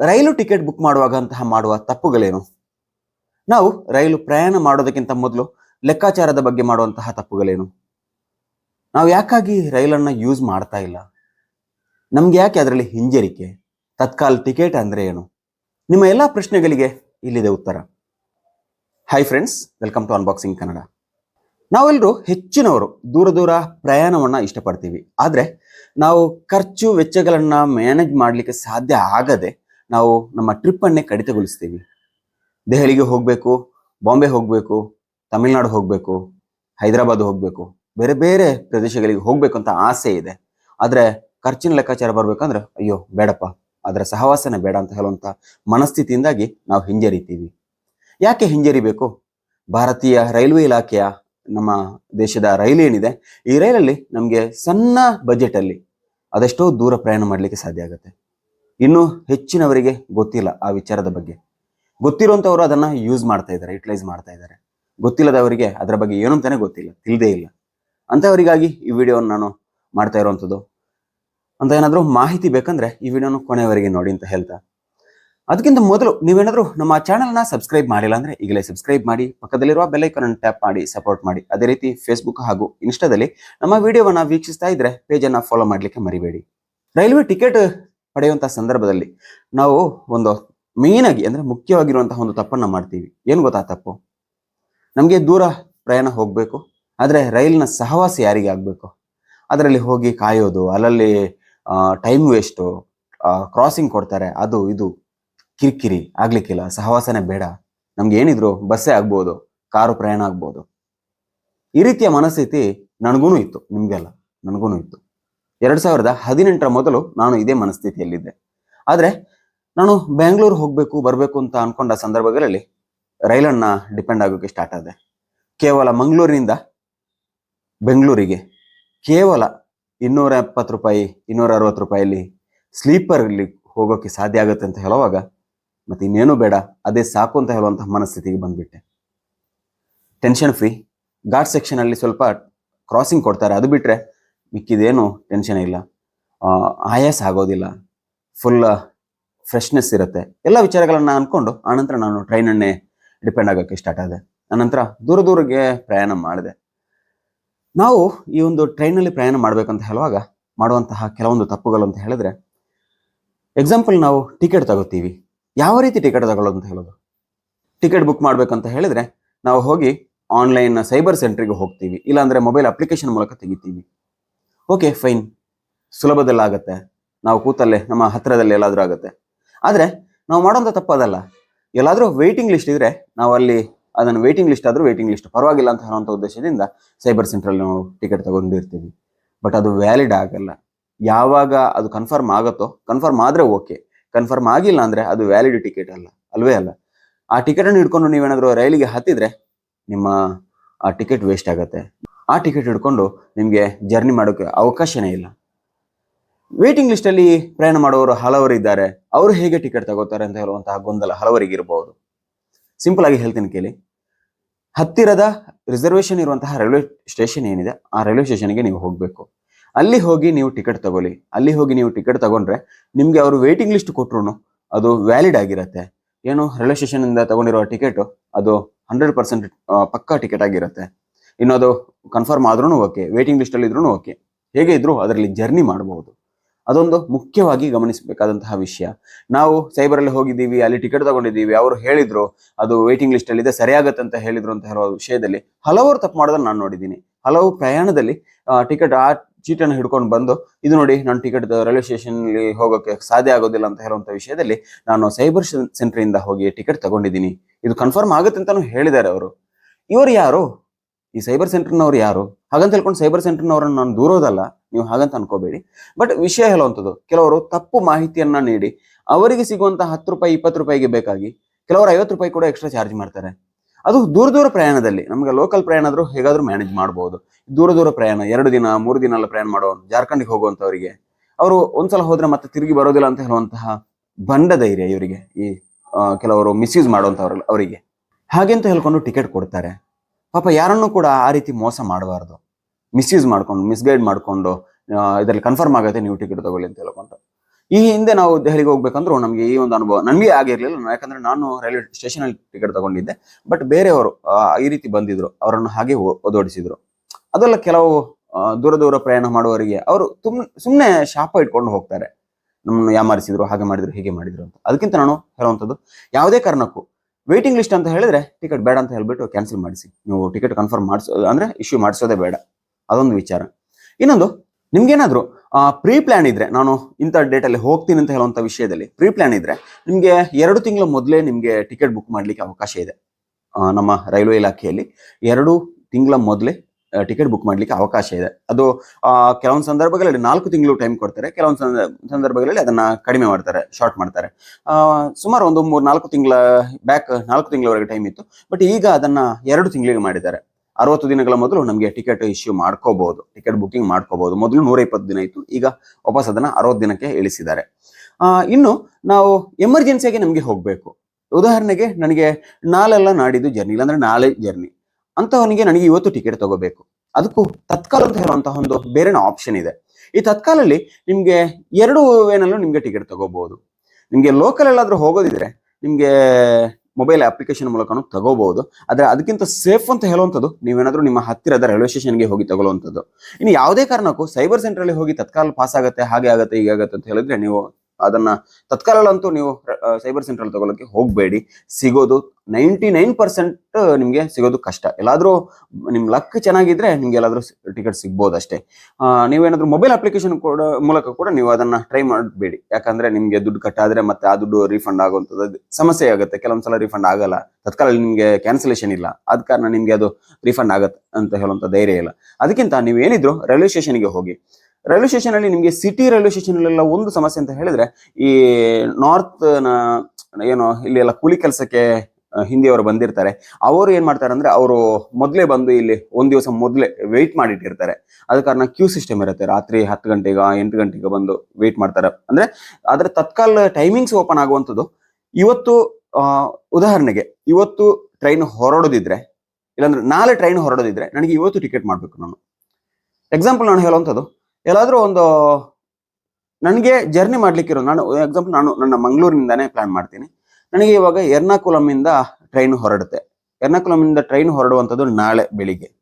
ರೈಲು ticket book ಮಾಡುವಾಗಂತಹ ಮಾಡುವ ತಪ್ಪುಗಳೇನು? ನಾವು ರೈಲು ಪ್ರಯಾಣ ಮಾಡೋದಕ್ಕಿಂತ ಮೊದಲು ಲೆಕ್ಕಾಚಾರದ ಬಗ್ಗೆ ಮಾಡುವಂತಹ ತಪ್ಪುಗಳೇನು? ನಾವು ಯಾಕಾಗಿ ರೈಲನ್ನು ಯೂಸ್ ಮಾಡ್ತಾ ಇಲ್ಲ? ನಮ್ಗೆ ಯಾಕೆ ಅದರಲ್ಲಿ ಹಿಂಜರಿಕೆ? ತತ್ಕಾಲ ಟಿಕೆಟ್ ಅಂದರೆ ಏನು? ನಿಮ್ಮ ಎಲ್ಲ ಪ್ರಶ್ನೆಗಳಿಗೆ ಇಲ್ಲಿದೆ ಉತ್ತರ. Hi friends welcome to unboxing Kannada ನಾವೆಲ್ಲರೂ ಹೆಚ್ಚಿನವರು, ದೂರ ದೂರ ಪ್ರಯಾಣವನ್ನು ಇಷ್ಟಪಡ್ತೀವಿ. ಆದರೆ ನಾವು ಖರ್ಚು ವೆಚ್ಚಗಳನ್ನು ಮ್ಯಾನೇಜ್ ಮಾಡಲಿಕ್ಕೆ ಸಾಧ್ಯ ಆಗದೆ ನಾವು ನಮ್ಮ ಟ್ರಿಪ್ ಅನ್ನೇ ಕಡಿತಗೊಳಿಸ್ತೀವಿ. ದೆಹಲಿಗೆ ಹೋಗಬೇಕು, ಬಾಂಬೆ ಹೋಗಬೇಕು, ತಮಿಳ್ನಾಡು ಹೋಗಬೇಕು, ಹೈದರಾಬಾದ್ ಹೋಗಬೇಕು, ಬೇರೆ ಬೇರೆ ಪ್ರದೇಶಗಳಿಗೆ ಹೋಗಬೇಕು ಅಂತ ಆಸೆ ಇದೆ. ಆದರೆ ಖರ್ಚಿನ ಲೆಕ್ಕಾಚಾರ ಬರಬೇಕಂದ್ರೆ, ಅಯ್ಯೋ, ಬೇಡಪ್ಪ, ಅದರ ಸಹವಾಸನೆ ಬೇಡ ಅಂತ ಹೇಳುವಂಥ ಮನಸ್ಥಿತಿಯಿಂದಾಗಿ ನಾವು ಹಿಂಜರಿತೀವಿ. ಯಾಕೆ ಹಿಂಜರಿಬೇಕು? ಭಾರತೀಯ ರೈಲ್ವೆ ಇಲಾಖೆಯ, ನಮ್ಮ ದೇಶದ ರೈಲು ಏನಿದೆ, ಈ ರೈಲಲ್ಲಿ ನಮಗೆ ಸಣ್ಣ ಬಜೆಟ್ ಅಲ್ಲಿ ಅದೆಷ್ಟೋ ದೂರ ಪ್ರಯಾಣ ಮಾಡಲಿಕ್ಕೆ ಸಾಧ್ಯ ಆಗುತ್ತೆ. ಇನ್ನು ಹೆಚ್ಚಿನವರಿಗೆ ಗೊತ್ತಿಲ್ಲ ಆ ವಿಚಾರದ ಬಗ್ಗೆ. ಗೊತ್ತಿರುವಂಥವ್ರು ಅದನ್ನ ಯೂಸ್ ಮಾಡ್ತಾ ಇದ್ದಾರೆ ಯುಟಿಲೈಸ್ ಮಾಡ್ತಾ ಇದ್ದಾರೆ. ಗೊತ್ತಿಲ್ಲದವರಿಗೆ ಅದರ ಬಗ್ಗೆ ಏನು ಅಂತಾನೆ ಗೊತ್ತಿಲ್ಲ, ತಿಳಿದೇ ಇಲ್ಲ. ಅಂಥವರಿಗಾಗಿ ಈ ವಿಡಿಯೋವನ್ನು ನಾನು ಮಾಡ್ತಾ ಇರುವಂಥದ್ದು. ಅಂತ ಏನಾದರೂ ಮಾಹಿತಿ ಬೇಕಂದ್ರೆ ಈ ವಿಡಿಯೋನ ಕೊನೆಯವರೆಗೆ ನೋಡಿ ಅಂತ ಹೇಳ್ತಾ. ಅದಕ್ಕಿಂತ ಮೊದಲು ನೀವೇನಾದರೂ ನಮ್ಮ ಚಾನಲ್ನ ಸಬ್ಸ್ಕ್ರೈಬ್ ಮಾಡಿಲ್ಲ ಅಂದ್ರೆ ಈಗಲೇ ಸಬ್ಸ್ಕ್ರೈಬ್ ಮಾಡಿ, ಪಕ್ಕದಲ್ಲಿರುವ ಬೆಲೈಕನ್ ಅನ್ನು ಟ್ಯಾಪ್ ಮಾಡಿ ಸಪೋರ್ಟ್ ಮಾಡಿ. ಅದೇ ರೀತಿ ಫೇಸ್ಬುಕ್ ಹಾಗೂ ಇನ್ಸ್ಟಾದಲ್ಲಿ ನಮ್ಮ ವಿಡಿಯೋವನ್ನು ವೀಕ್ಷಿಸ್ತಾ ಇದ್ರೆ ಪೇಜನ್ನು ಫಾಲೋ ಮಾಡ್ಲಿಕ್ಕೆ ಮರಿಬೇಡಿ. ರೈಲ್ವೆ ಟಿಕೆಟ್ ಪಡೆಯುವಂತಹ ಸಂದರ್ಭದಲ್ಲಿ ನಾವು ಒಂದು ಮೇನ್ ಆಗಿ ಅಂದ್ರೆ ಮುಖ್ಯವಾಗಿರುವಂತಹ ಒಂದು ತಪ್ಪನ್ನ ಮಾಡ್ತೀವಿ. ಏನು ಗೊತ್ತಾ ತಪ್ಪು? ನಮಗೆ ದೂರ ಪ್ರಯಾಣ ಹೋಗಬೇಕು, ಆದ್ರೆ ರೈಲಿನ ಸಹವಾಸ ಯಾರಿಗೆ ಆಗ್ಬೇಕು? ಅದರಲ್ಲಿ ಹೋಗಿ ಕಾಯೋದು, ಅಲ್ಲಲ್ಲಿ ಟೈಮ್ ವೇಸ್ಟು ಕ್ರಾಸಿಂಗ್ ಕೊಡ್ತಾರೆ, ಅದು, ಇದು ಕಿರಿಕಿರಿ, ಆಗ್ಲಿಕ್ಕಿಲ್ಲ, ಸಹವಾಸನೇ ಬೇಡ. ನಮ್ಗೆ ಏನಿದ್ರು ಬಸ್ಸೇ ಆಗ್ಬೋದು, ಕಾರು ಪ್ರಯಾಣ ಆಗ್ಬೋದು. ಈ ರೀತಿಯ ಮನಸ್ಥಿತಿ ನನಗೂ ಇತ್ತು, ನಿಮ್ಗೆಲ್ಲ ನನಗೂ ಇತ್ತು. ಎರಡ್ ಸಾವಿರದ ಹದಿನೆಂಟರ ಮೊದಲು ನಾನು ಇದೇ ಮನಸ್ಥಿತಿಯಲ್ಲಿದ್ದೆ. ಆದರೆ ನಾನು ಬೆಂಗಳೂರು ಹೋಗ್ಬೇಕು, ಬರಬೇಕು ಅಂತ ಅನ್ಕೊಂಡ ಸಂದರ್ಭಗಳಲ್ಲಿ ರೈಲನ್ನ ಡಿಪೆಂಡ್ ಆಗೋಕೆ ಸ್ಟಾರ್ಟ್ ಆದೆ. ಕೇವಲ ಮಂಗಳೂರಿನಿಂದ ಬೆಂಗಳೂರಿಗೆ ಕೇವಲ ಇನ್ನೂರ ಎಪ್ಪತ್ತು ರೂಪಾಯಿ, ಇನ್ನೂರ ಅರವತ್ತು ರೂಪಾಯಲ್ಲಿ ಸ್ಲೀಪರ್ ಅಲ್ಲಿ ಹೋಗೋಕೆ ಸಾಧ್ಯ ಆಗುತ್ತೆ ಅಂತ ಹೇಳುವಾಗ ಮತ್ತೆ ಇನ್ನೇನು ಬೇಡ, ಅದೇ ಸಾಕು ಅಂತ ಹೇಳುವಂತಹ ಮನಸ್ಥಿತಿಗೆ ಬಂದ್ಬಿಟ್ಟೆ. ಟೆನ್ಷನ್ ಫ್ರೀ ಘಾಟ್ ಸೆಕ್ಷನ್ ಅಲ್ಲಿ ಸ್ವಲ್ಪ ಕ್ರಾಸಿಂಗ್ ಕೊಡ್ತಾರೆ. ಅದು ಬಿಟ್ರೆ ಮಿಕ್ಕಿದೇನು ಟೆನ್ಷನ್ ಇಲ್ಲ. ಆಯಾಸ ಆಗೋದಿಲ್ಲ. ಫುಲ್ ಫ್ರೆಶ್ನೆಸ್ ಇರುತ್ತೆ. ಎಲ್ಲ ವಿಚಾರಗಳನ್ನು ಅನ್ಕೊಂಡು ಆನಂತರ ನಾನು ಟ್ರೈನನ್ನೇ ಡಿಪೆಂಡ್ ಆಗೋಕ್ಕೆ ಸ್ಟಾರ್ಟ್ ಆದೆ. ಆನಂತರ ದೂರ ದೂರಗೆ ಪ್ರಯಾಣ ಮಾಡಿದೆ. ನಾವು ಈ ಒಂದು ಟ್ರೈನಲ್ಲಿ ಪ್ರಯಾಣ ಮಾಡಬೇಕಂತ ಹೇಳುವಾಗ, ಮಾಡುವಂತಹ ಕೆಲವೊಂದು ತಪ್ಪುಗಳು ಅಂತ ಹೇಳಿದ್ರೆ ಎಕ್ಸಾಂಪಲ್ ನಾವು ಟಿಕೆಟ್ ತಗೋತೀವಿ. ಯಾವ ರೀತಿ ಟಿಕೆಟ್ ತಗೊಳ್ಳೋದು ಅಂತ ಹೇಳೋದು? ಟಿಕೆಟ್ ಬುಕ್ ಮಾಡ್ಬೇಕಂತ ಹೇಳಿದ್ರೆ, ನಾವು ಹೋಗಿ ಆನ್ಲೈನ್ ಸೈಬರ್ ಸೆಂಟ್ರಿಗೆ ಹೋಗ್ತೀವಿ. ಇಲ್ಲಾಂದ್ರೆ ಮೊಬೈಲ್ ಅಪ್ಲಿಕೇಶನ್ ಮೂಲಕ ತೆಗಿತೀವಿ. ಓಕೆ ಫೈನ್ ಸುಲಭದಲ್ಲಾಗತ್ತೆ. ನಾವು ಕೂತಲ್ಲೇ, ನಮ್ಮ ಹತ್ತಿರದಲ್ಲಿ ಎಲ್ಲಾದರೂ ಆಗುತ್ತೆ. ಆದರೆ, ನಾವು ಮಾಡೋಂಥ ತಪ್ಪದಲ್ಲ. ಎಲ್ಲಾದರೂ ವೆಯ್ಟಿಂಗ್ ಲಿಸ್ಟ್ ಇದ್ದರೆ ನಾವು ಅಲ್ಲಿ ಅದನ್ನು ವೇಟಿಂಗ್ ಲಿಸ್ಟ್ ಆದರೂ ವೆಯ್ಟಿಂಗ್ ಲಿಸ್ಟ್ ಪರವಾಗಿಲ್ಲ ಅಂತ ಹೇಳುವಂಥ ಉದ್ದೇಶದಿಂದ ಸೈಬರ್ ಸೆಂಟ್ರಲ್ಲಿ ನಾವು ಟಿಕೆಟ್ ತಗೊಂಡಿರ್ತೀವಿ. ಬಟ್ ಅದು ವ್ಯಾಲಿಡ್ ಆಗಲ್ಲ. ಯಾವಾಗ ಅದು ಕನ್ಫರ್ಮ್ ಆಗುತ್ತೋ ಕನ್ಫರ್ಮ್ ಆದರೆ ಓಕೆ ಕನ್ಫರ್ಮ್ ಆಗಿಲ್ಲ ಅಂದರೆ ಅದು ವ್ಯಾಲಿಡ್ ಟಿಕೆಟ್ ಅಲ್ಲ. ಅಲ್ವೇ ಅಲ್ಲ. ಆ ಟಿಕೆಟನ್ನು ಹಿಡ್ಕೊಂಡು ನೀವೇನಾದರೂ ರೈಲಿಗೆ ಹತ್ತಿದ್ರೆ, ನಿಮ್ಮ, ಆ ಟಿಕೆಟ್ ವೇಸ್ಟ್ ಆಗುತ್ತೆ. ಆ ಟಿಕೆಟ್ ಹಿಡ್ಕೊಂಡು ನಿಮಗೆ ಜರ್ನಿ ಮಾಡೋಕೆ ಅವಕಾಶನೇ ಇಲ್ಲ. ವೇಟಿಂಗ್ ಲಿಸ್ಟಲ್ಲಿ ಪ್ರಯಾಣ ಮಾಡುವವರು ಹಲವರು ಇದ್ದಾರೆ. ಅವರು ಹೇಗೆ ಟಿಕೆಟ್ ತಗೋತಾರೆ ಅಂತ ಹೇಳುವಂತಹ ಗೊಂದಲ ಹಲವರಿಗೆ ಇರಬಹುದು. ಸಿಂಪಲ್ ಆಗಿ ಹೇಳ್ತೀನಿ ಕೇಳಿ. ಹತ್ತಿರದ ರಿಸರ್ವೇಷನ್ ಇರುವಂತಹ ರೈಲ್ವೆ ಸ್ಟೇಷನ್ ಏನಿದೆ, ಆ ರೈಲ್ವೆ ಸ್ಟೇಷನ್ಗೆ ನೀವು ಹೋಗಬೇಕು. ಅಲ್ಲಿ ಹೋಗಿ ನೀವು ಟಿಕೆಟ್ ತಗೊಳ್ಳಿ. ಅಲ್ಲಿ ಹೋಗಿ ನೀವು ಟಿಕೆಟ್ ತಗೊಂಡ್ರೆ ನಿಮಗೆ ಅವರು ವೇಟಿಂಗ್ ಲಿಸ್ಟ್ ಕೊಟ್ಟರು ಅದು ವ್ಯಾಲಿಡ್ ಆಗಿರುತ್ತೆ. ಏನು ರೈಲ್ವೆ ಸ್ಟೇಷನ್ ಇಂದ ತಗೊಂಡಿರೋ ಟಿಕೆಟ್ ಅದು ಹಂಡ್ರೆಡ್ ಪರ್ಸೆಂಟ್ ಪಕ್ಕಾ ಟಿಕೆಟ್ ಆಗಿರುತ್ತೆ. ಇನ್ನು ಕನ್ಫರ್ಮ್ ಆದ್ರೂ ಓಕೆ ವೇಟಿಂಗ್ ಲಿಸ್ಟ್ ಅಲ್ಲಿ ಇದ್ರೂ ಓಕೆ ಹೇಗೆ ಇದ್ರೂ ಅದರಲ್ಲಿ ಜರ್ನಿ ಮಾಡಬಹುದು ಅದೊಂದು ಮುಖ್ಯವಾಗಿ ಗಮನಿಸಬೇಕಾದಂತಹ ವಿಷಯ. ನಾವು ಸೈಬರ್ ಅಲ್ಲಿ ಹೋಗಿದ್ದೀವಿ, ಅಲ್ಲಿ ಟಿಕೆಟ್ ತಗೊಂಡಿದ್ದೀವಿ, ಅವರು ಹೇಳಿದ್ರು, ಅದು ವೇಟಿಂಗ್ ಲಿಸ್ಟ್ ಅಲ್ಲಿ ಇದೆ, ಸರಿಯಾಗತ್ತೆ ಅಂತ ಹೇಳಿದ್ರು ಅಂತ ಹೇಳುವ ವಿಷಯದಲ್ಲಿ ಹಲವರು ತಪ್ಪು ಮಾಡೋದನ್ನ ನಾನು ನೋಡಿದ್ದೀನಿ. ಹಲವು ಪ್ರಯಾಣದಲ್ಲಿ ಟಿಕೆಟ್ ಆ ಚೀಟನ್ನು ಹಿಡ್ಕೊಂಡು ಬಂದು, ಇದು ನೋಡಿ ನಾನು ಟಿಕೆಟ್ ರೈಲ್ವೆ ಸ್ಟೇಷನ್ ಅಲ್ಲಿ ಹೋಗೋಕೆ ಸಾಧ್ಯ ಆಗೋದಿಲ್ಲ ಅಂತ ಹೇಳುವಂತ ವಿಷಯದಲ್ಲಿ ನಾನು ಸೈಬರ್ ಸೆಂಟರ್ ಇಂದ ಹೋಗಿ ಟಿಕೆಟ್ ತಗೊಂಡಿದ್ದೀನಿ. ಇದು ಕನ್ಫರ್ಮ್ ಆಗುತ್ತೆ ಅಂತಾನು ಹೇಳಿದ್ದಾರೆ ಅವರು. ಇವರು ಯಾರು? ಈ ಸೈಬರ್ ಸೆಂಟರ್ನವ್ರು ಯಾರು? ಹಾಗಂತ ಹೇಳ್ಕೊಂಡು ಸೈಬರ್ ಸೆಂಟರ್ನವ್ರನ್ನ ನಾನು ದೂರೋದಲ್ಲ ನೀವು ಹಾಗಂತ ಅನ್ಕೋಬೇಡಿ. ಬಟ್ ವಿಷಯ ಹೇಳುವಂಥದ್ದು, ಕೆಲವರು ತಪ್ಪು ಮಾಹಿತಿಯನ್ನ ನೀಡಿ, ಅವರಿಗೆ ಸಿಗುವಂತಹ ಹತ್ತು ರೂಪಾಯಿ, ಇಪ್ಪತ್ತು ರೂಪಾಯಿಗೆ ಬೇಕಾಗಿ ಕೆಲವರು ಐವತ್ತು ರೂಪಾಯಿ ಕೂಡ ಎಕ್ಸ್ಟ್ರಾ ಚಾರ್ಜ್ ಮಾಡ್ತಾರೆ. ಅದು ದೂರ ದೂರ ಪ್ರಯಾಣದಲ್ಲಿ, ನಮಗೆ ಲೋಕಲ್ ಪ್ರಯಾಣ ಆದರೂ ಹೇಗಾದರೂ ಮ್ಯಾನೇಜ್ ಮಾಡ್ಬೋದು. ದೂರ ದೂರ ಪ್ರಯಾಣ, ಎರಡು ದಿನ, ಮೂರು ದಿನ ಎಲ್ಲ ಪ್ರಯಾಣ ಮಾಡೋ ಜಾರ್ಖಂಡಿಗೆ ಹೋಗುವಂಥವರಿಗೆ, ಅವರು ಒಂದ್ಸಲ ಹೋದ್ರೆ ಮತ್ತೆ ತಿರುಗಿ ಬರೋದಿಲ್ಲ ಅಂತ ಹೇಳುವಂತಹ ಬಂಡ ಧೈರ್ಯ ಇವರಿಗೆ, ಈ ಕೆಲವರು ಮಿಸ್ಯೂಸ್ ಮಾಡುವಂತವ್ರ ಅವರಿಗೆ. ಹಾಗೆ ಅಂತ ಹೇಳ್ಕೊಂಡು ಟಿಕೆಟ್ ಕೊಡ್ತಾರೆ. ಪಾಪ ಯಾರನ್ನು ಕೂಡ ಆ ರೀತಿ ಮೋಸ ಮಾಡಬಾರ್ದು. ಮಿಸ್ಯೂಸ್ ಮಾಡ್ಕೊಂಡು ಮಿಸ್ಗೈಡ್ ಮಾಡ್ಕೊಂಡು ಇದರಲ್ಲಿ ಕನ್ಫರ್ಮ್ ಆಗುತ್ತೆ ನೀವು ಟಿಕೆಟ್ ತಗೊಳ್ಳಿ ಅಂತ ಹೇಳ್ಕೊಂಡು. ಈ ಹಿಂದೆ ನಾವು ದೆಹಲಿಗೆ ಹೋಗ್ಬೇಕಂದ್ರೂ ನಮಗೆ ಈ ಒಂದು ಅನುಭವ ನನಗೆ ಆಗಿರಲಿಲ್ಲ ಯಾಕಂದ್ರೆ ನಾನು ರೈಲ್ವೆ ಸ್ಟೇಷನಲ್ಲಿ ಟಿಕೆಟ್ ತಗೊಂಡಿದ್ದೆ. ಬಟ್ ಬೇರೆಯವರು ಈ ರೀತಿ ಬಂದಿದ್ರು. ಅವರನ್ನು ಹಾಗೆ ಓದೋಡಿಸಿದ್ರು. ಅದೆಲ್ಲ ಕೆಲವು ದೂರ ದೂರ ಪ್ರಯಾಣ ಮಾಡುವವರಿಗೆ ಅವರು ತುಮ್ ಸುಮ್ಮನೆ ಶಾಪ ಇಟ್ಕೊಂಡು ಹೋಗ್ತಾರೆ. ನಮ್ಮನ್ನು ಯಾಮಾರಿಸಿದ್ರು, ಹಾಗೆ ಮಾಡಿದ್ರು, ಹೀಗೆ ಮಾಡಿದ್ರು ಅಂತ. ಅದಕ್ಕಿಂತ ನಾನು ಹೇಳುವಂಥದ್ದು ಯಾವುದೇ ಕಾರಣಕ್ಕೂ ವೇಟಿಂಗ್ ಲಿಸ್ಟ್ ಅಂತ ಹೇಳಿದ್ರೆ ಟಿಕೆಟ್ ಬೇಡ ಅಂತ ಹೇಳ್ಬಿಟ್ಟು ಕ್ಯಾನ್ಸಲ್ ಮಾಡಿಸಿ. ನೀವು ಟಿಕೆಟ್ ಕನ್ಫರ್ಮ್ ಮಾಡಿಸೋ ಅಂದ್ರೆ ಇಶ್ಯೂ ಮಾಡಿಸೋದೇ ಬೇಡ. ಅದೊಂದು ವಿಚಾರ. ಇನ್ನೊಂದು, ನಿಮ್ಗೇನಾದ್ರೂ ಪ್ರೀ ಪ್ಲಾನ್ ಇದ್ರೆ, ನಾನು ಇಂಥ ಡೇಟಲ್ಲಿ ಹೋಗ್ತೀನಿ ಅಂತ ಹೇಳುವಂಥ ವಿಷಯದಲ್ಲಿ ಪ್ರೀ ಪ್ಲಾನ್ ಇದ್ರೆ, ನಿಮಗೆ ಎರಡು ತಿಂಗಳ ಮೊದಲೇ ನಿಮಗೆ ಟಿಕೆಟ್ ಬುಕ್ ಮಾಡಲಿಕ್ಕೆ ಅವಕಾಶ ಇದೆ. ನಮ್ಮ ರೈಲ್ವೆ ಇಲಾಖೆಯಲ್ಲಿ ಎರಡು ತಿಂಗಳ ಮೊದಲೇ ಟಿಕೆಟ್ ಬುಕ್ ಮಾಡ್ಲಿಕ್ಕೆ ಅವಕಾಶ ಇದೆ. ಅದು ಕೆಲವೊಂದು ಸಂದರ್ಭಗಳಲ್ಲಿ ನಾಲ್ಕು ತಿಂಗಳು ಟೈಮ್ ಕೊಡ್ತಾರೆ, ಕೆಲವೊಂದು ಸಂದ- ಸಂದರ್ಭಗಳಲ್ಲಿ ಅದನ್ನ ಕಡಿಮೆ ಮಾಡ್ತಾರೆ ಶಾರ್ಟ್ ಮಾಡ್ತಾರೆ. ಸುಮಾರು ಒಂದು ಮೂರು, ನಾಲ್ಕು ತಿಂಗಳ ಬ್ಯಾಕ್ ನಾಲ್ಕು ತಿಂಗಳವರೆಗೆ ಟೈಮ್ ಇತ್ತು. ಬಟ್ ಈಗ ಅದನ್ನ ಎರಡು ತಿಂಗಳಿಗೆ ಮಾಡಿದ್ದಾರೆ. ಅರವತ್ತು ದಿನಗಳ ಮೊದಲು ನಮಗೆ ಟಿಕೆಟ್ ಇಶ್ಯೂ ಮಾಡ್ಕೋಬಹುದು ಟಿಕೆಟ್ ಬುಕಿಂಗ್ ಮಾಡ್ಕೋಬಹುದು ಮೊದಲು ನೂರ ಇಪ್ಪತ್ತು ದಿನ ಇತ್ತು, ಈಗ ವಾಪಸ್ ಅದನ್ನ ಅರವತ್ತು ದಿನಕ್ಕೆ ಇಳಿಸಿದ್ದಾರೆ. ಇನ್ನು ನಾವು ಎಮರ್ಜೆನ್ಸಿಯಾಗಿ ನಮಗೆ ಹೋಗಬೇಕು. ಉದಾಹರಣೆಗೆ, ನನಗೆ ನಾಳೆಲ್ಲ ನಾಡಿದ್ದು ಜರ್ನಿ ಇಲ್ಲಾಂದ್ರೆ ನಾಳೆ ಜರ್ನಿ ಅಂತವನಿಗೆ ನನಗೆ ಇವತ್ತು ಟಿಕೆಟ್ ತಗೋಬೇಕು. ಅದಕ್ಕೂ ತತ್ಕಾಲ ಅಂತ ಹೇಳುವಂತಹ ಒಂದು ಬೇರೆ ಆಪ್ಷನ್ ಇದೆ. ಈ ತತ್ಕಾಲಲ್ಲಿ ನಿಮ್ಗೆ ಎರಡು ವೇನಲ್ಲೂ ನಿಮ್ಗೆ ಟಿಕೆಟ್ ತಗೋಬಹುದು ನಿಮ್ಗೆ ಲೋಕಲ್ ಎಲ್ಲಾದ್ರೂ ಹೋಗೋದಿದ್ರೆ ನಿಮ್ಗೆ ಮೊಬೈಲ್ ಅಪ್ಲಿಕೇಶನ್ ಮೂಲಕನೂ ತಗೋಬಹುದು ಆದ್ರೆ ಅದಕ್ಕಿಂತ ಸೇಫ್ ಅಂತ ಹೇಳುವಂಥದ್ದು ನೀವೇನಾದ್ರೂ ನಿಮ್ಮ ಹತ್ತಿರದ ರೈಲ್ವೆ ಸ್ಟೇಷನ್ಗೆ ಹೋಗಿ ತಗೊಳ್ಳುವಂಥದ್ದು. ಇನ್ನು ಯಾವುದೇ ಕಾರಣಕ್ಕೂ ಸೈಬರ್ ಸೆಂಟರ್ ಅಲ್ಲಿ ಹೋಗಿ ತತ್ಕಾಲ ಪಾಸ್ ಆಗುತ್ತೆ, ಹಾಗೆ ಆಗುತ್ತೆ, ಹೀಗೆ ಆಗುತ್ತೆ ಅಂತ ಹೇಳಿದ್ರೆ ನೀವು ಅದನ್ನ ತತ್ಕಾಲಲ್ಲಂತೂ ನೀವು ಸೈಬರ್ ಸೆಂಟರ್ ಅಲ್ಲಿ ತಗೊಳ್ಳೋಕೆ ಹೋಗಬೇಡಿ. ಸಿಗೋದು ನೈಂಟಿ ನೈನ್ ಪರ್ಸೆಂಟ್ ನಿಮ್ಗೆ ಸಿಗೋದು ಕಷ್ಟ. ಎಲ್ಲಾದ್ರೂ ನಿಮ್ ಲಕ್ ಚೆನ್ನಾಗಿದ್ರೆ ನಿಮ್ಗೆ ಎಲ್ಲಾದ್ರೂ ಟಿಕೆಟ್ ಸಿಗ್ಬೋದು ಅಷ್ಟೇ ನೀವೇನಾದರೂ ಮೊಬೈಲ್ ಅಪ್ಲಿಕೇಶನ್ ಕೂಡ, ಮೂಲಕ ಕೂಡ ನೀವು ಅದನ್ನ ಟ್ರೈ ಮಾಡಬೇಡಿ. ಯಾಕಂದ್ರೆ ನಿಮ್ಗೆ ದುಡ್ಡು ಕಟ್ಟಾದ್ರೆ ಮತ್ತೆ ಆ ದುಡ್ಡು ರೀಫಂಡ್ ಆಗುವಂಥದ್ದು ಸಮಸ್ಯೆ ಆಗುತ್ತೆ. ಕೆಲವೊಂದ್ಸಲ ರೀಫಂಡ್ ಆಗಲ್ಲ. ತತ್ಕಾಲ ನಿಮ್ಗೆ ಕ್ಯಾನ್ಸಲೇಷನ್ ಇಲ್ಲ. ಆದ ಕಾರಣ ನಿಮ್ಗೆ ಅದು ರೀಫಂಡ್ ಆಗತ್ತೆ ಅಂತ ಹೇಳುವಂತ ಧೈರ್ಯ ಇಲ್ಲ. ಅದಕ್ಕಿಂತ ನೀವು ಏನಿದ್ರು ರೈಲ್ವೆ ಸ್ಟೇಷನ್ಗೆ ಹೋಗಿ ರೈಲ್ವೆ ಸ್ಟೇಷನ್ ಅಲ್ಲಿ ನಿಮ್ಗೆ ಸಿಟಿ ರೈಲ್ವೆ ಸ್ಟೇಷನ್ ಅಲ್ಲೆಲ್ಲ ಒಂದು ಸಮಸ್ಯೆ ಅಂತ ಹೇಳಿದ್ರೆ, ಈ ನಾರ್ತ್ನ ಏನು ಇಲ್ಲಿ ಎಲ್ಲ ಕೂಲಿ ಕೆಲಸಕ್ಕೆ ಹಿಂದಿಯವರು ಬಂದಿರ್ತಾರೆ. ಅವರು ಏನ್ ಮಾಡ್ತಾರೆ ಅಂದ್ರೆ, ಅವರು ಮೊದಲೇ ಬಂದು ಇಲ್ಲಿ ಒಂದ್ ದಿವಸ ಮೊದಲೇ ವೆಯ್ಟ್ ಮಾಡಿಟ್ಟಿರ್ತಾರೆ. ಅದ ಕಾರಣ ಕ್ಯೂ ಸಿಸ್ಟಮ್ ಇರುತ್ತೆ. ರಾತ್ರಿ ಹತ್ತು ಗಂಟೆಗ, ಎಂಟು ಗಂಟೆಗೆ ಬಂದು ವೆಯ್ಟ್ ಮಾಡ್ತಾರೆ. ಅಂದ್ರೆ ಅದ್ರ ತತ್ಕಾಲ ಟೈಮಿಂಗ್ಸ್ ಓಪನ್ ಆಗುವಂಥದ್ದು, ಇವತ್ತು ಉದಾಹರಣೆಗೆ, ಇವತ್ತು ಟ್ರೈನ್ ಹೊರಡೋದಿದ್ರೆ, ಇಲ್ಲಾಂದ್ರೆ ನಾಳೆ ಟ್ರೈನ್ ಹೊರಡೋದಿದ್ರೆ, ನನಗೆ ಇವತ್ತು ಟಿಕೆಟ್ ಮಾಡ್ಬೇಕು ನಾನು. ಎಕ್ಸಾಂಪಲ್ ನಾನು ಹೇಳುವಂಥದ್ದು ಎಲ್ಲಾದ್ರೂ ಒಂದು ನನಗೆ ಜರ್ನಿ ಮಾಡ್ಲಿಕ್ಕಿರೋ ನಾನು ಎಕ್ಸಾಂಪಲ್ ನಾನು ನನ್ನ ಮಂಗಳೂರಿನಿಂದಾನೇ ಪ್ಲಾನ್ ಮಾಡ್ತೀನಿ. ನನಗೆ ಇವಾಗ ಎರ್ನಾಕುಲಮಿಂದ ಟ್ರೈನ್ ಹೊರಡುತ್ತೆ. ಎರ್ನಾಕುಲಮಿಂದ ಟ್ರೈನ್ ಹೊರಡುವಂಥದ್ದು ನಾಳೆ ಬೆಳಿಗ್ಗೆ.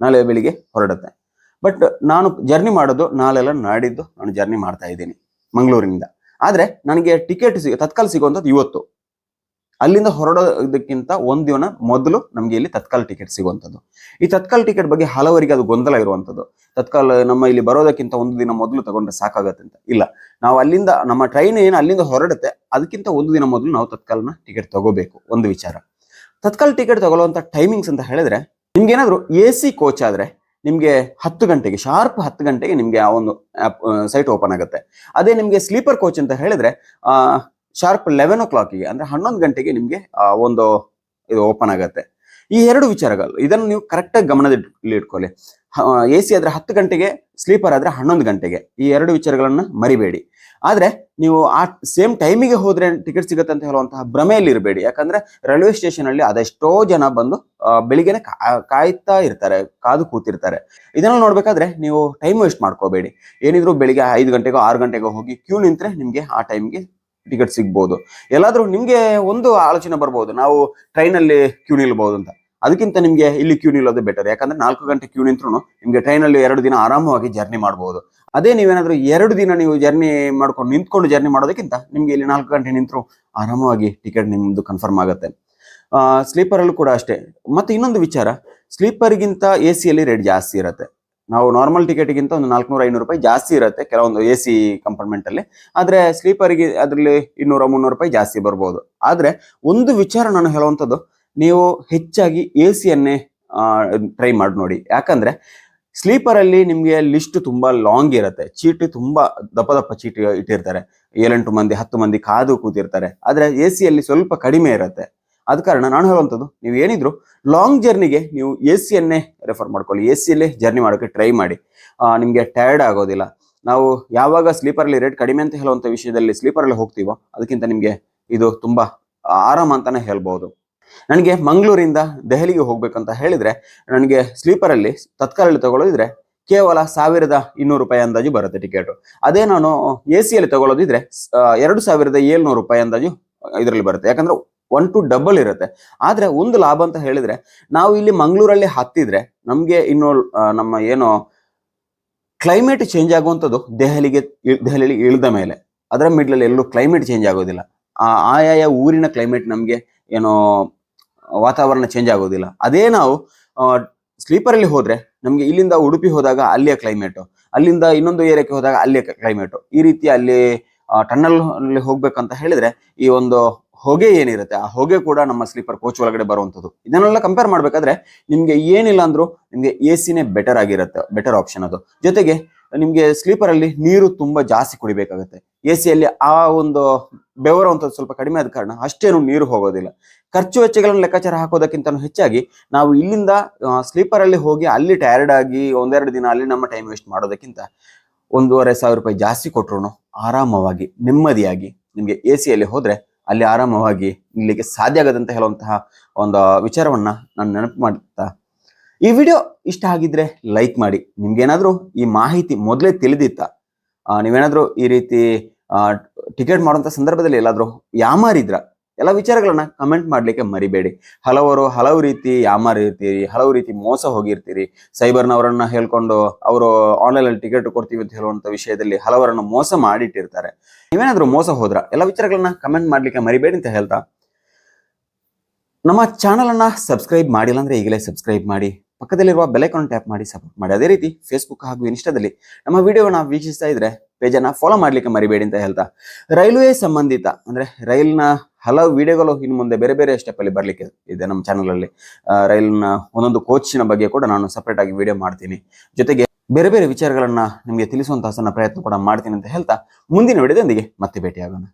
ನಾಳೆ ಬೆಳಿಗ್ಗೆ ಹೊರಡುತ್ತೆ. ಬಟ್ ನಾನು ಜರ್ನಿ ಮಾಡೋದು ನಾಳೆಲ್ಲ ನಾಡಿದ್ದು ನಾನು ಜರ್ನಿ ಮಾಡ್ತಾ ಇದ್ದೀನಿ ಮಂಗಳೂರಿನಿಂದ. ಆದ್ರೆ, ನನಗೆ ಟಿಕೆಟ್ ಸಿಗ ತತ್ಕಾಲ ಸಿಗುವಂಥದ್ದು ಇವತ್ತು. ಅಲ್ಲಿಂದ ಹೊರಡೋದಕ್ಕಿಂತ ಒಂದ್ ದಿನ ಮೊದಲು ನಮಗೆ ಇಲ್ಲಿ ತತ್ಕಾಲ ಟಿಕೆಟ್ ಸಿಗುವಂಥದ್ದು. ಈ ತತ್ಕಾಲ ಟಿಕೆಟ್ ಬಗ್ಗೆ ಹಲವರಿಗೆ ಅದು ಗೊಂದಲ ಇರುವಂಥದ್ದು. ತತ್ಕಾಲ, ನಮ್ಮ ಇಲ್ಲಿ ಬರೋದಕ್ಕಿಂತ ಒಂದು ದಿನ ಮೊದಲು ತಗೊಂಡ್ರೆ ಸಾಕಾಗತ್ತೆ ಅಂತ ಇಲ್ಲ, ನಾವು ಅಲ್ಲಿಂದ, ನಮ್ಮ ಟ್ರೈನ್ ಏನು ಅಲ್ಲಿಂದ ಹೊರಡುತ್ತೆ, ಅದಕ್ಕಿಂತ ಒಂದು ದಿನ ಮೊದಲು ನಾವು ತತ್ಕಾಲನ ಟಿಕೆಟ್ ತಗೋಬೇಕು, ಒಂದು ವಿಚಾರ. ತತ್ಕಾಲ ಟಿಕೆಟ್ ತಗೊಳ್ಳುವಂಥ ಟೈಮಿಂಗ್ಸ್ ಅಂತ ಹೇಳಿದ್ರೆ, ನಿಮ್ಗೆ ಏನಾದ್ರು ಎ ಸಿ ಕೋಚ್ ಆದ್ರೆ, ನಿಮಗೆ ಹತ್ತು ಗಂಟೆಗೆ ಶಾರ್ಪ್ ಹತ್ತು ಗಂಟೆಗೆ ನಿಮಗೆ ಆ ಒಂದು ಸೈಟ್ ಓಪನ್ ಆಗುತ್ತೆ. ಅದೇ ನಿಮಗೆ ಸ್ಲೀಪರ್ ಕೋಚ್ ಅಂತ ಹೇಳಿದ್ರೆ ಶಾರ್ಪ್ ಲೆವೆನ್ ಓ ಕ್ಲಾಕಿಗೆ ಅಂದ್ರೆ ಹನ್ನೊಂದು ಗಂಟೆಗೆ ನಿಮಗೆ ಒಂದು ಇದು ಓಪನ್ ಆಗುತ್ತೆ. ಈ ಎರಡು ವಿಚಾರಗಳು, ಇದನ್ನು ನೀವು ಕರೆಕ್ಟಾಗಿ ಗಮನದಲ್ಲಿ ಇಟ್ಕೊಳ್ಳಿ. ಎ ಸಿ ಆದ್ರೆ ಹತ್ತು ಗಂಟೆಗೆ ಸ್ಲೀಪರ್ ಆದ್ರೆ ಹನ್ನೊಂದು ಗಂಟೆಗೆ, ಈ ಎರಡು ವಿಚಾರಗಳನ್ನು ಮರಿಬೇಡಿ. ಆದ್ರೆ, ನೀವು ಆ ಸೇಮ್ ಟೈಮಿಗೆ ಹೋದರೆ ಟಿಕೆಟ್ ಸಿಗುತ್ತೆ ಅಂತ ಹೇಳುವಂತಹ ಭ್ರಮೆಯಲ್ಲಿ ಇರಬೇಡಿ. ಯಾಕಂದ್ರೆ ರೈಲ್ವೆ ಸ್ಟೇಷನ್ ಅಲ್ಲಿ ಅದೆಷ್ಟೋ ಜನ ಬಂದು ಬೆಳಿಗ್ಗೆನೆ ಕಾಯ್ತಾ ಇರ್ತಾರೆ, ಕಾದು ಕೂತಿರ್ತಾರೆ. ಇದನ್ನ ನೋಡ್ಬೇಕಾದ್ರೆ ನೀವು ಟೈಮ್ ವೇಸ್ಟ್ ಮಾಡ್ಕೋಬೇಡಿ. ಏನಿದ್ರು ಬೆಳಿಗ್ಗೆ ಐದು ಗಂಟೆಗೋ, ಆರು ಗಂಟೆಗೋ ಹೋಗಿ ಕ್ಯೂ ನಿಂತರೆ ನಿಮಗೆ ಆ ಟೈಮ್ಗೆ ಟಿಕೆಟ್ ಸಿಗ್ಬೋದು. ಎಲ್ಲಾದ್ರೂ ನಿಮ್ಗೆ ಒಂದು ಆಲೋಚನೆ ಬರ್ಬೋದು. ನಾವು ಟ್ರೈನಲ್ಲಿ ಕ್ಯೂ ನಿಲ್ಬಹುದು ಅಂತ. ಅದಕ್ಕಿಂತ ನಿಮಗೆ ಇಲ್ಲಿ ಕ್ಯೂ ನಿಲ್ಲೋದು ಬೆಟರ್ ಯಾಕಂದ್ರೆ ನಾಲ್ಕು ಗಂಟೆ ಕ್ಯೂ ನಿಂತ್ರು ನಿಮ್ಗೆ ಟ್ರೈನಲ್ಲಿ ಎರಡು ದಿನ ಆರಾಮವಾಗಿ ಜರ್ನಿ ಮಾಡಬಹುದು ಅದೇ ನೀವೇನಾದ್ರೂ ಎರಡು ದಿನ ನೀವು ಜರ್ನಿ ಮಾಡ್ಕೊಂಡು ನಿಂತ್ಕೊಂಡು ಜರ್ನಿ ಮಾಡೋದಕ್ಕಿಂತ ನಿಮ್ಗೆ ಇಲ್ಲಿ ನಾಲ್ಕು ಗಂಟೆ ನಿಂತರು ಆರಾಮವಾಗಿ ಟಿಕೆಟ್ ನಿಮ್ಮದು ಕನ್ಫರ್ಮ್ ಆಗುತ್ತೆ. ಸ್ಲೀಪರಲ್ಲೂ ಕೂಡ ಅಷ್ಟೇ. ಮತ್ತೆ ಇನ್ನೊಂದು ವಿಚಾರ ಸ್ಲೀಪರ್ಗಿಂತ ಎ ಸಿಯಲ್ಲಿ ರೇಟ್ ಜಾಸ್ತಿ ಇರುತ್ತೆ. ನಾವು ನಾರ್ಮಲ್ ಟಿಕೆಟ್ಗಿಂತ ಒಂದು ನಾಲ್ಕುನೂರ, ಐನೂರು ರೂಪಾಯಿ ಜಾಸ್ತಿ ಇರುತ್ತೆ ಕೆಲವೊಂದು ಎ ಸಿ ಕಂಪಾರ್ಟ್ಮೆಂಟ್ ಅಲ್ಲಿ. ಆದ್ರೆ ಸ್ಲೀಪರ್ಗೆ ಅದರಲ್ಲಿ ಇನ್ನೂರ, ಮುನ್ನೂರು ರೂಪಾಯಿ ಜಾಸ್ತಿ ಬರ್ಬೋದು. ಆದ್ರೆ ಒಂದು ವಿಚಾರ ನಾನು ಹೇಳುವಂಥದ್ದು, ನೀವು ಹೆಚ್ಚಾಗಿ ಎ ಸಿಯನ್ನೇ ಟ್ರೈ ಮಾಡಿ ನೋಡಿ. ಯಾಕಂದ್ರೆ ಸ್ಲೀಪರ್ ಅಲ್ಲಿ ನಿಮ್ಗೆ ಲಿಸ್ಟ್ ತುಂಬಾ ಲಾಂಗ್ ಇರುತ್ತೆ. ಚೀಟಿ ತುಂಬಾ ದಪ್ಪ ದಪ್ಪ ಚೀಟಿ ಇಟ್ಟಿರ್ತಾರೆ. ಏಳೆಂಟು ಮಂದಿ, ಹತ್ತು ಮಂದಿ ಕಾದು ಕೂತಿರ್ತಾರೆ. ಆದ್ರೆ ಎ ಸಿಯಲ್ಲಿ ಸ್ವಲ್ಪ ಕಡಿಮೆ ಇರುತ್ತೆ. ಆದ ಕಾರಣ ನಾನು ಹೇಳುವಂಥದ್ದು, ನೀವು ಏನಿದ್ರು ಲಾಂಗ್ ಜರ್ನಿಗೆ ನೀವು ಎ ಸಿಯನ್ನೇ ರೆಫರ್ ಮಾಡ್ಕೊಳ್ಳಿ. ಎ ಸಿಯಲ್ಲೇ ಜರ್ನಿ ಮಾಡೋಕೆ ಟ್ರೈ ಮಾಡಿ. ನಿಮಗೆ ಟಯರ್ಡ್ ಆಗೋದಿಲ್ಲ. ನಾವು ಯಾವಾಗ ಸ್ಲೀಪರಲ್ಲಿ ರೇಟ್ ಕಡಿಮೆ ಅಂತ ಹೇಳುವಂಥ ವಿಷಯದಲ್ಲಿ ಸ್ಲೀಪರಲ್ಲಿ ಹೋಗ್ತೀವೋ, ಅದಕ್ಕಿಂತ ನಿಮಗೆ ಇದು ತುಂಬಾ ಆರಾಮ ಅಂತಾನೆ ಹೇಳ್ಬೋದು. ನನಗೆ ಮಂಗಳೂರಿಂದ ದೆಹಲಿಗೆ ಹೋಗ್ಬೇಕಂತ ಹೇಳಿದ್ರೆ, ನನಗೆ ಸ್ಲೀಪರಲ್ಲಿ ತತ್ಕಾಲಲ್ಲಿ ತಗೊಳ್ಳೋದಿದ್ರೆ ಕೇವಲ ಸಾವಿರದ ಇನ್ನೂರು ರೂಪಾಯಿ ಅಂದಾಜು ಬರುತ್ತೆ ಟಿಕೆಟ್ ಅದೇ ನಾನು ಎ ಸಿಯಲ್ಲಿ ತಗೊಳ್ಳೋದಿದ್ರೆ ಎರಡು ಸಾವಿರದ ಏಳ್ನೂರು ರೂಪಾಯಿ ಅಂದಾಜು ಇದರಲ್ಲಿ ಬರುತ್ತೆ. ಯಾಕಂದ್ರೆ ಒನ್ ಟು ಡಬಲ್ ಇರುತ್ತೆ. ಆದರೆ ಒಂದು ಲಾಭ ಅಂತ ಹೇಳಿದ್ರೆ, ನಾವು ಇಲ್ಲಿ ಮಂಗಳೂರಲ್ಲಿ ಹತ್ತಿದ್ರೆ ನಮಗೆ ಇನ್ನು ನಮ್ಮ ಏನು ಕ್ಲೈಮೇಟ್ ಚೇಂಜ್ ಆಗುವಂಥದ್ದು ದೆಹಲಿಗೆ ದೆಹಲಿಯಲ್ಲಿ ಇಳಿದ ಮೇಲೆ. ಅದರ ಮಿಡ್ಲಲ್ಲಿ ಎಲ್ಲೂ ಕ್ಲೈಮೇಟ್ ಚೇಂಜ್ ಆಗೋದಿಲ್ಲ. ಆ, ಆಯಾಯ ಊರಿನ ಕ್ಲೈಮೇಟ್ ನಮಗೆ ಏನೋ ವಾತಾವರಣ ಚೇಂಜ್ ಆಗೋದಿಲ್ಲ. ಅದೇ ನಾವು ಸ್ಲೀಪರಲ್ಲಿ ಹೋದರೆ ನಮಗೆ ಇಲ್ಲಿಂದ ಉಡುಪಿ ಹೋದಾಗ ಅಲ್ಲಿಯ ಕ್ಲೈಮೇಟು ಅಲ್ಲಿಂದ ಇನ್ನೊಂದು ಏರಿಯಾಕ್ಕೆ ಹೋದಾಗ ಅಲ್ಲಿಯ ಕ್ಲೈಮೇಟು ಈ ರೀತಿ ಅಲ್ಲಿ ಅಲ್ಲಿ ಹೋಗ್ಬೇಕಂತ ಹೇಳಿದ್ರೆ ಈ ಒಂದು ಹೊಗೆ ಏನಿರುತ್ತೆ, ಆ ಹೊಗೆ ಕೂಡ ನಮ್ಮ ಸ್ಲೀಪರ್ ಕೋಚ್ ಒಳಗಡೆ ಬರುವಂಥದ್ದು. ಇದನ್ನೆಲ್ಲ ಕಂಪೇರ್ ಮಾಡಬೇಕಾದ್ರೆ ನಿಮಗೆ ಏನಿಲ್ಲ ಅಂದ್ರೂ ನಿಮಗೆ ಎ ಸಿನೇ ಬೆಟರ್ ಆಗಿರುತ್ತೆ ಬೆಟರ್ ಆಪ್ಷನ್ ಅದು. ಜೊತೆಗೆ ನಿಮಗೆ ಸ್ಲೀಪರ್ ಅಲ್ಲಿ ನೀರು ತುಂಬಾ ಜಾಸ್ತಿ ಕುಡಿಬೇಕಾಗುತ್ತೆ. ಎ ಸಿಯಲ್ಲಿ ಆ ಒಂದು ಬೆವರುವಂಥದ್ದು ಸ್ವಲ್ಪ ಕಡಿಮೆ ಆದ ಕಾರಣ ಅಷ್ಟೇನು ನೀರು ಹೋಗೋದಿಲ್ಲ. ಖರ್ಚು ವೆಚ್ಚಗಳನ್ನು ಲೆಕ್ಕಾಚಾರ ಹಾಕೋದಕ್ಕಿಂತ ಹೆಚ್ಚಾಗಿ ನಾವು ಇಲ್ಲಿಂದ ಸ್ಲೀಪರ್ ಅಲ್ಲಿ ಹೋಗಿ ಅಲ್ಲಿ ಟಯರ್ಡ್ ಆಗಿ ಒಂದೆರಡು ದಿನ ಅಲ್ಲಿ ನಮ್ಮ ಟೈಮ್ ವೇಸ್ಟ್ ಮಾಡೋದಕ್ಕಿಂತ ಒಂದೂವರೆ ಸಾವಿರ ರೂಪಾಯಿ ಜಾಸ್ತಿ ಕೊಟ್ರು ಆರಾಮವಾಗಿ, ನೆಮ್ಮದಿಯಾಗಿ ನಿಮಗೆ ಎ ಸಿಯಲ್ಲಿ ಹೋದ್ರೆ ಅಲ್ಲಿ ಆರಾಮವಾಗಿ ಇಲ್ಲಿಗೆ ಸಾಧ್ಯ ಆಗದಂತ ಹೇಳುವಂತಹ ಒಂದು ವಿಚಾರವನ್ನ ನಾನು ನೆನಪು ಮಾಡ್ತಾ. ಈ ವಿಡಿಯೋ ಇಷ್ಟ ಆಗಿದ್ರೆ ಲೈಕ್ ಮಾಡಿ. ನಿಮ್ಗೇನಾದ್ರೂ ಈ ಮಾಹಿತಿ ಮೊದಲೇ ತಿಳಿದಿತ್ತ? ನೀವೇನಾದ್ರೂ ಈ ರೀತಿ ಟಿಕೆಟ್ ಮಾಡುವಂತ ಸಂದರ್ಭದಲ್ಲಿ ಎಲ್ಲಾದ್ರೂ ಯಾಮಾರಿದ್ರ ಎಲ್ಲ ವಿಚಾರಗಳನ್ನ ಕಮೆಂಟ್ ಮಾಡ್ಲಿಕ್ಕೆ ಮರಿಬೇಡಿ. ಹಲವರು ಹಲವು ರೀತಿ ಯಾಮಾರಿರ್ತೀರಿ ಹಲವು ರೀತಿ ಮೋಸ ಹೋಗಿರ್ತೀರಿ. ಸೈಬರ್ನವರನ್ನ ಹೇಳ್ಕೊಂಡು ಅವರು ಆನ್ಲೈನ್ ಅಲ್ಲಿ ಟಿಕೆಟ್ ಕೊಡ್ತೀವಿ ಅಂತ ಹೇಳುವಂತ ವಿಷಯದಲ್ಲಿ ಹಲವರನ್ನ ಮೋಸ ಮಾಡಿಟ್ಟಿರ್ತಾರೆ. ನೀವೇನಾದ್ರೂ ಮೋಸ ಹೋದ್ರ? ಎಲ್ಲ ವಿಚಾರಗಳನ್ನ ಕಮೆಂಟ್ ಮಾಡ್ಲಿಕ್ಕೆ ಮರಿಬೇಡಿ ಅಂತ ಹೇಳ್ತಾ. ನಮ್ಮ ಚಾನಲನ್ನು ಸಬ್ಸ್ಕ್ರೈಬ್ ಮಾಡಿಲ್ಲ ಅಂದ್ರೆ ಈಗಲೇ ಸಬ್ಸ್ಕ್ರೈಬ್ ಮಾಡಿ, ಪಕ್ಕದಲ್ಲಿರುವ ಬೆಲೈಕಾನ್ ಟ್ಯಾಪ್ ಮಾಡಿ ಸಪೋರ್ಟ್ ಮಾಡಿ. ಅದೇ ರೀತಿ ಫೇಸ್ಬುಕ್ ಹಾಗೂ ಇನ್ಸ್ಟಾದಲ್ಲಿ ನಮ್ಮ ವಿಡಿಯೋನ ವೀಕ್ಷಿಸ್ತಾ ಇದ್ರೆ ಪೇಜನ್ನು ಫಾಲೋ ಮಾಡ್ಲಿಕ್ಕೆ ಮರಿಬೇಡಿ ಅಂತ ಹೇಳ್ತಾ. ರೈಲ್ವೆ ಸಂಬಂಧಿತ, ಅಂದ್ರೆ ರೈಲ್ನ ಹಲವು ವಿಡಿಯೋಗಳು ಇನ್ನು ಮುಂದೆ ಬೇರೆ ಬೇರೆ ಸ್ಟೆಪ್ ಅಲ್ಲಿ ಬರ್ಲಿಕ್ಕೆ ಇದೆ ನಮ್ಮ ಚಾನಲಲ್ಲಿ ರೈಲ್ನ ಒಂದೊಂದು ಕೋಚಿನ ಬಗ್ಗೆ ಕೂಡ ನಾನು ಸಪ್ರೇಟಾಗಿ ವಿಡಿಯೋ ಮಾಡ್ತೀನಿ. ಜೊತೆಗೆ ಬೇರೆ ಬೇರೆ ವಿಚಾರಗಳನ್ನು ನಿಮಗೆ ತಿಳಿಸುವಂತಹ ಸಣ್ಣ ಪ್ರಯತ್ನ ಕೂಡ ಮಾಡ್ತೀನಿ ಅಂತ ಹೇಳ್ತಾ ಮುಂದಿನ ವಿಡಿಯೋದೊಂದಿಗೆ ಮತ್ತೆ ಭೇಟಿಯಾಗೋಣ.